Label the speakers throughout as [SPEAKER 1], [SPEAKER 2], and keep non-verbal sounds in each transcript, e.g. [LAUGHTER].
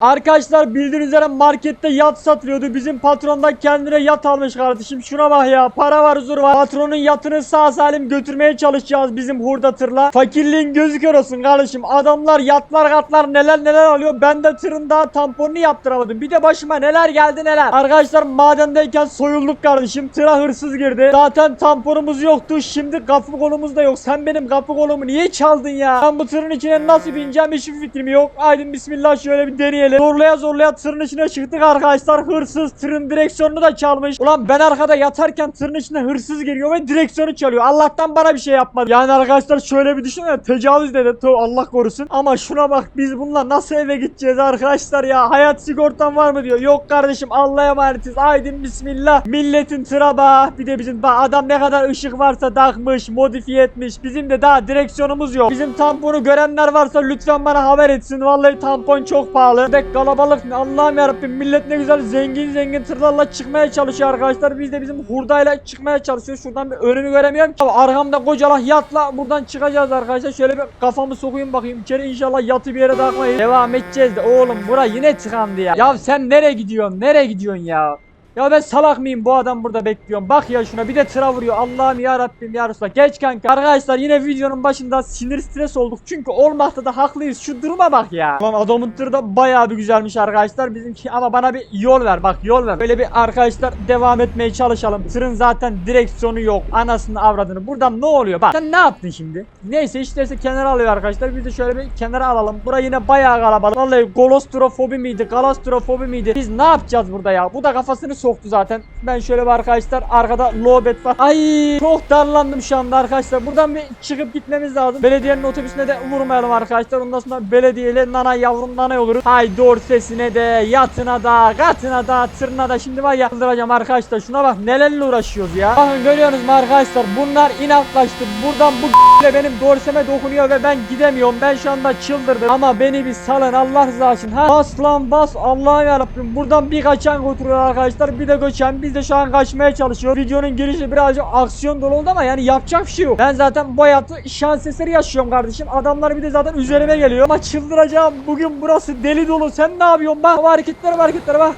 [SPEAKER 1] Arkadaşlar bildiğiniz üzere markette yat satılıyordu. Bizim patron da kendine yat almış kardeşim. Şuna bak ya. Para var huzur var. Patronun yatını sağ salim götürmeye çalışacağız bizim hurda tırla. Fakirliğin gözü kör olsun kardeşim. Adamlar yatlar katlar neler neler alıyor. Ben de tırın daha tamponunu yaptıramadım. Bir de başıma neler geldi neler. Arkadaşlar madendeyken soyulduk kardeşim. Tıra hırsız girdi. Zaten tamponumuz yoktu. Şimdi kapı kolumuz da yok. Sen benim kapı kolumu niye çaldın ya? Ben bu tırın içine nasıl bineceğim hiçbir fikrim yok. Haydi bismillah şöyle bir deneyelim. Zorlaya zorlaya tırın içine çıktık arkadaşlar. Hırsız tırın direksiyonunu da çalmış. Ulan ben arkada yatarken tırın içine hırsız giriyor ve direksiyonu çalıyor. Allah'tan bana bir şey yapmadı. Yani arkadaşlar şöyle bir düşünün. Tecavüz dedi. Allah korusun. Ama şuna bak biz bununla nasıl eve gideceğiz arkadaşlar ya. Hayat sigortan var mı diyor. Yok kardeşim Allah'a emanetiz. Haydi bismillah. Milletin tıra bak. Bir de bizim bak adam ne kadar ışık varsa takmış, modifiye etmiş. Bizim de daha direksiyonumuz yok. Bizim tamponu görenler varsa lütfen bana haber etsin. Vallahi tampon çok pahalı. Ve kalabalık. Allah'ım yarabbim millet ne güzel zengin zengin tırlarla çıkmaya çalışıyor arkadaşlar. Biz de bizim hurdayla çıkmaya çalışıyoruz. Şuradan bir önümü göremiyorum. ki. Arkamda kocaman yatla buradan çıkacağız arkadaşlar. Şöyle bir kafamı sokayım bakayım. İçeri inşallah yatı bir yere takmayız. Devam edeceğiz de oğlum bura yine tıkandı ya. Ya sen nereye gidiyorsun? Nereye gidiyorsun ya? Ya ben salak mıyım bu adam burada bekliyorum. Bak ya şuna bir de tıra vuruyor. Allah'ım ya Rabbim ya Resulallah. Geç kanka. Arkadaşlar yine videonun başında sinir stres olduk. Çünkü olmakta da haklıyız. Şu duruma bak ya. Lan adamın tırı da bayağı bir güzelmiş arkadaşlar. Bizimki ama bana bir yol ver. Bak yol ver. Böyle bir arkadaşlar devam etmeye çalışalım. Tırın zaten direksiyonu yok. Anasını avradını. Buradan ne oluyor? Bak sen ne yaptın şimdi? Neyse işte kenara alıyor arkadaşlar. Biz de şöyle bir kenara alalım. Bura yine bayağı kalabalık. Vallahi golostrofobi miydi? Galastrofobi miydi? Biz ne yapacağız burada ya? Bu da kafasını soktu zaten. Ben şöyle bir arkadaşlar arkada lowbet var. Ay çok darlandım şu anda arkadaşlar. Buradan bir çıkıp gitmemiz lazım. Belediyenin otobüsüne de vurmayalım arkadaşlar. Ondan sonra belediyeyle nana yavrum nana oluruz. Hay dorsesine de yatına da katına da tırına da şimdi var ya kıldıracağım arkadaşlar. Şuna bak nelerle uğraşıyoruz ya. Bakın görüyorsunuz mu arkadaşlar bunlar inatlaştı. Buradan bu ile [LAUGHS] benim dorseme dokunuyor ve ben gidemiyorum. Ben şu anda çıldırdım. Ama beni bir salın Allah rızası için. Ha? Bas lan bas. Allah'ım yarabbim. Buradan bir kaçan götürüyor arkadaşlar. Bir de göçen. Biz de şu an kaçmaya çalışıyoruz. Videonun girişi birazcık aksiyon dolu oldu ama yani yapacak bir şey yok. Ben zaten bu hayatı şans eseri yaşıyorum kardeşim. Adamlar bir de zaten üzerime geliyor. Ama çıldıracağım. Bugün burası deli dolu. Sen ne yapıyorsun? Bak hareketlere hareketlere bak.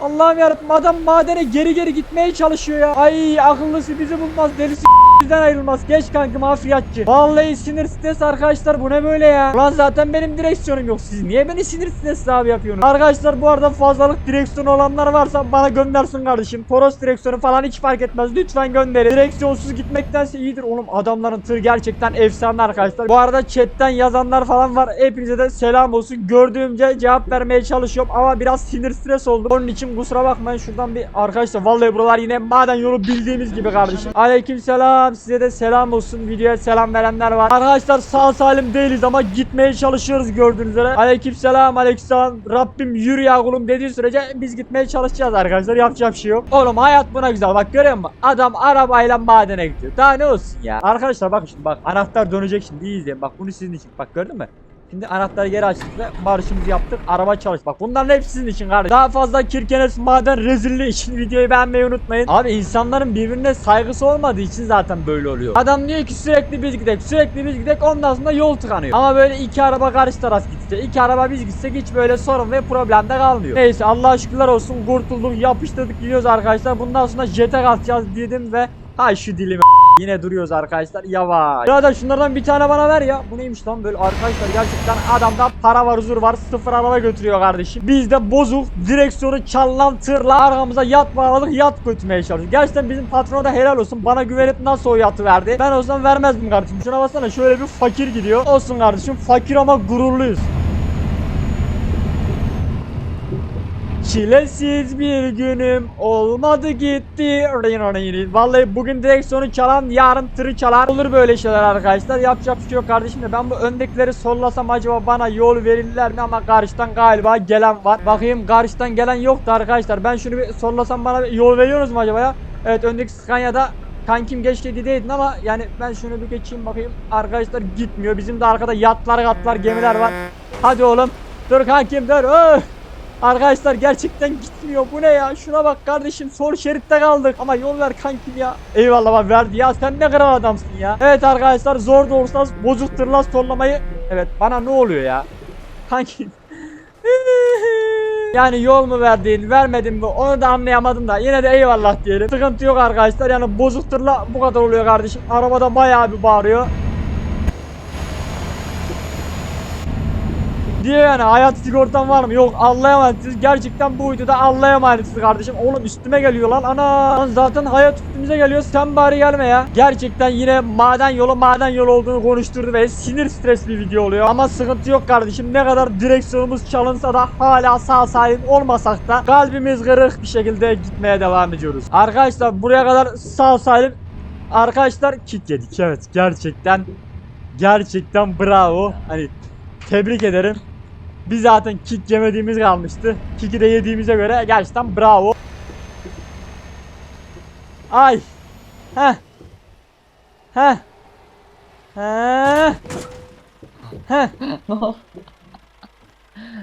[SPEAKER 1] Allah'ım yarabbim adam madene geri geri gitmeye çalışıyor ya. Ay akıllısı bizi bulmaz delisi bizden ayrılmaz. Geç kanka mafiyatçı. Vallahi sinir stres arkadaşlar bu ne böyle ya. Lan zaten benim direksiyonum yok. Siz niye beni sinir stres abi yapıyorsunuz? Arkadaşlar bu arada fazlalık direksiyonu olanlar varsa bana göndersin kardeşim. Toros direksiyonu falan hiç fark etmez. Lütfen gönderin. Direksiyonsuz gitmektense iyidir. Oğlum adamların tır gerçekten efsane arkadaşlar. Bu arada chatten yazanlar falan var. Hepinize de selam olsun. Gördüğümce cevap vermeye çalışıyorum ama biraz sinir stres oldum. Onun için kusura bakmayın şuradan bir arkadaşlar vallahi buralar yine maden yolu bildiğimiz gibi kardeşim. Aleyküm selam size de selam olsun. Videoya selam verenler var. Arkadaşlar sağ salim değiliz ama gitmeye çalışıyoruz gördüğünüz üzere. Aleyküm selam aleyküm selam. Rabbim yürü ya kulum dediği sürece biz gitmeye çalışacağız arkadaşlar. Yapacak şey yok. Oğlum hayat buna güzel. Bak görüyor musun? Adam arabayla madene gidiyor. Daha ne olsun ya. Arkadaşlar bakın şimdi bak anahtar dönecek şimdi. İyi izleyin. Bak bunu sizin için. Bak gördün mü? Şimdi anahtarı geri açtık ve marşımızı yaptık. Araba çalış. Bak bunların hepsi sizin için kardeşim. Daha fazla kirkenes maden rezilliği için videoyu beğenmeyi unutmayın. Abi insanların birbirine saygısı olmadığı için zaten böyle oluyor. Adam diyor ki sürekli biz gidek sürekli biz gidek ondan sonra yol tıkanıyor. Ama böyle iki araba karşı taraf gitse iki araba biz gitsek hiç böyle sorun ve problem de kalmıyor. Neyse Allah'a şükürler olsun kurtulduk yapıştırdık gidiyoruz arkadaşlar. Bundan sonra jete atacağız dedim ve ha şu dilimi Yine duruyoruz arkadaşlar yavaş. Birader şunlardan bir tane bana ver ya. Bu neymiş lan böyle arkadaşlar gerçekten adamda para var huzur var. Sıfır araba götürüyor kardeşim. Biz de bozuk direksiyonu çallan tırla arkamıza yat bağladık yat götürmeye çalışıyoruz. Gerçekten bizim patrona da helal olsun. Bana güvenip nasıl o yatı verdi. Ben o zaman vermezdim kardeşim. Şuna baksana şöyle bir fakir gidiyor. Olsun kardeşim fakir ama gururluyuz. Çilesiz bir günüm olmadı gitti. Vallahi bugün direksiyonu çalan yarın tırı çalar. Olur böyle şeyler arkadaşlar. Yapacak bir şey yok kardeşim de ben bu öndekileri sollasam acaba bana yol verirler mi ama karşıdan galiba gelen var. Bakayım karşıdan gelen yoktu arkadaşlar. Ben şunu bir sollasam bana yol veriyorsunuz mu acaba ya? Evet öndeki Scania'da kankim geç dedi ama yani ben şunu bir geçeyim bakayım. Arkadaşlar gitmiyor. Bizim de arkada yatlar katlar gemiler var. Hadi oğlum. Dur kankim dur. Öh. Arkadaşlar gerçekten gitmiyor. Bu ne ya? Şuna bak kardeşim. Sol şeritte kaldık. Ama yol ver kankim ya. Eyvallah bak verdi ya. Sen ne kral adamsın ya. Evet arkadaşlar zor da olsa bozuk tırla sollamayı. Evet bana ne oluyor ya? Kankim. [LAUGHS] Yani yol mu verdin, vermedin mi onu da anlayamadım da yine de eyvallah diyelim. Sıkıntı yok arkadaşlar yani bozuk tırla bu kadar oluyor kardeşim. Arabada bayağı bir bağırıyor. Diyor yani hayat sigortan var mı? Yok Allah'a emanetsiniz. Gerçekten bu videoda Allah'a emanetsiniz kardeşim. Oğlum üstüme geliyor lan. Ana zaten hayat üstümüze geliyor. Sen bari gelme ya. Gerçekten yine maden yolu maden yolu olduğunu konuşturdu ve sinir stresli bir video oluyor. Ama sıkıntı yok kardeşim. Ne kadar direksiyonumuz çalınsa da hala sağ salim olmasak da kalbimiz kırık bir şekilde gitmeye devam ediyoruz. Arkadaşlar buraya kadar sağ salim Arkadaşlar kick yedik evet gerçekten gerçekten bravo hani tebrik ederim biz zaten kick yemediğimiz kalmıştı. Kick'i de yediğimize göre gerçekten bravo. Ay. Heh. Heh. Heh. Heh.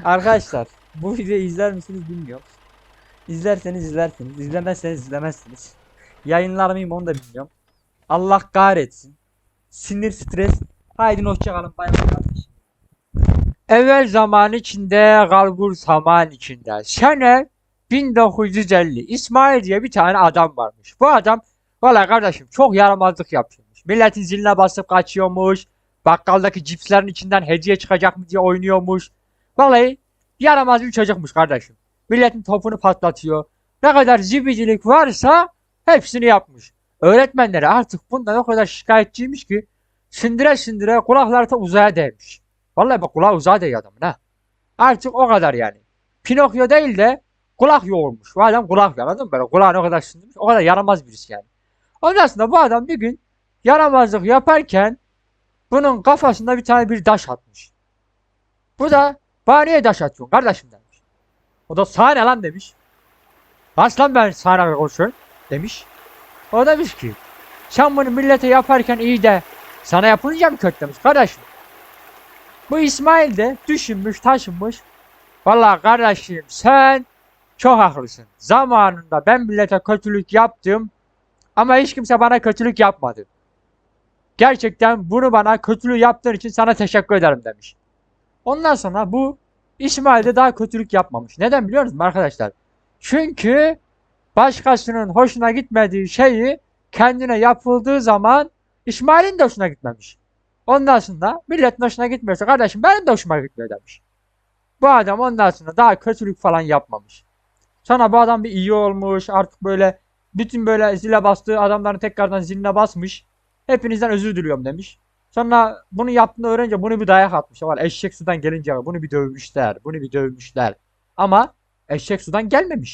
[SPEAKER 1] Arkadaşlar bu videoyu izler misiniz bilmiyorum. İzlerseniz izlersiniz. izlemezseniz izlemezsiniz. Yayınlar mıyım onu da bilmiyorum. Allah kahretsin. Sinir stres. Haydi hoşçakalın. Bay bay kardeşim. Evvel zaman içinde, kalbur zaman içinde. Sene 1950. İsmail diye bir tane adam varmış. Bu adam valla kardeşim çok yaramazlık yapıyormuş. Milletin ziline basıp kaçıyormuş. Bakkaldaki cipslerin içinden hediye çıkacak mı diye oynuyormuş. Vallahi yaramaz bir çocukmuş kardeşim. Milletin topunu patlatıyor. Ne kadar zibicilik varsa hepsini yapmış. Öğretmenleri artık bundan o kadar şikayetçiymiş ki sindire sindire kulakları da uzaya değmiş. Vallahi bak kulağı uzağa değiyor adamın ha. Artık o kadar yani. Pinokyo değil de kulak yoğurmuş. Bu adam kulak anladın mı? Böyle kulağını o kadar sindirmiş. O kadar yaramaz birisi yani. Ondan sonra bu adam bir gün yaramazlık yaparken bunun kafasında bir tane bir taş atmış. Bu da bana niye taş atıyorsun kardeşim demiş. O da sana ne lan demiş. Aslan ben sana konuşuyorum demiş. O demiş ki sen bunu millete yaparken iyi de sana yapınca mı kötü demiş kardeşim. Bu İsmail de düşünmüş taşınmış. Vallahi kardeşim sen çok haklısın. Zamanında ben millete kötülük yaptım ama hiç kimse bana kötülük yapmadı. Gerçekten bunu bana kötülük yaptığın için sana teşekkür ederim demiş. Ondan sonra bu İsmail de daha kötülük yapmamış. Neden biliyor musunuz arkadaşlar? Çünkü başkasının hoşuna gitmediği şeyi kendine yapıldığı zaman İsmail'in de hoşuna gitmemiş. Ondan sonra milletin hoşuna gitmiyorsa kardeşim benim de hoşuma gitmiyor demiş. Bu adam ondan sonra daha kötülük falan yapmamış. Sonra bu adam bir iyi olmuş artık böyle bütün böyle zile bastığı adamların tekrardan ziline basmış. Hepinizden özür diliyorum demiş. Sonra bunu yaptığını öğrenince bunu bir dayak atmış. Var eşek sudan gelince bunu bir dövmüşler. Bunu bir dövmüşler. Ama eşek sudan gelmemiş.